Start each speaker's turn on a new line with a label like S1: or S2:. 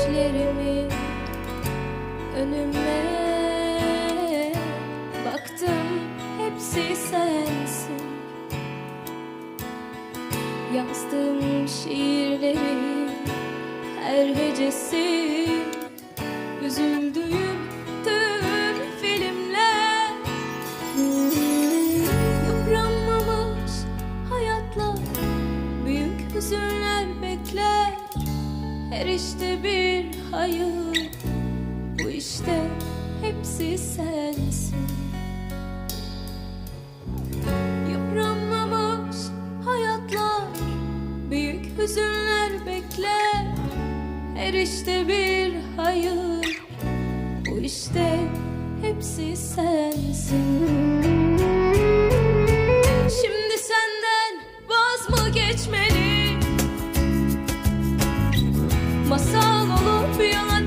S1: düşlerimi önüme. Baktım hepsi sensin. Yazdığım şiirlerin her hecesi üzüldüğüm tüm filmler. Yıpranmamış hayatlar büyük hüzünler bekler. Her işte bir hayır. Bu işte hepsi sensin. Yıpranmamış hayatlar Büyük hüzünler bekler. Her işte bir hayır. Bu işte hepsi sensin. Şimdi senden vaz mı geçmeli Masal olup yalan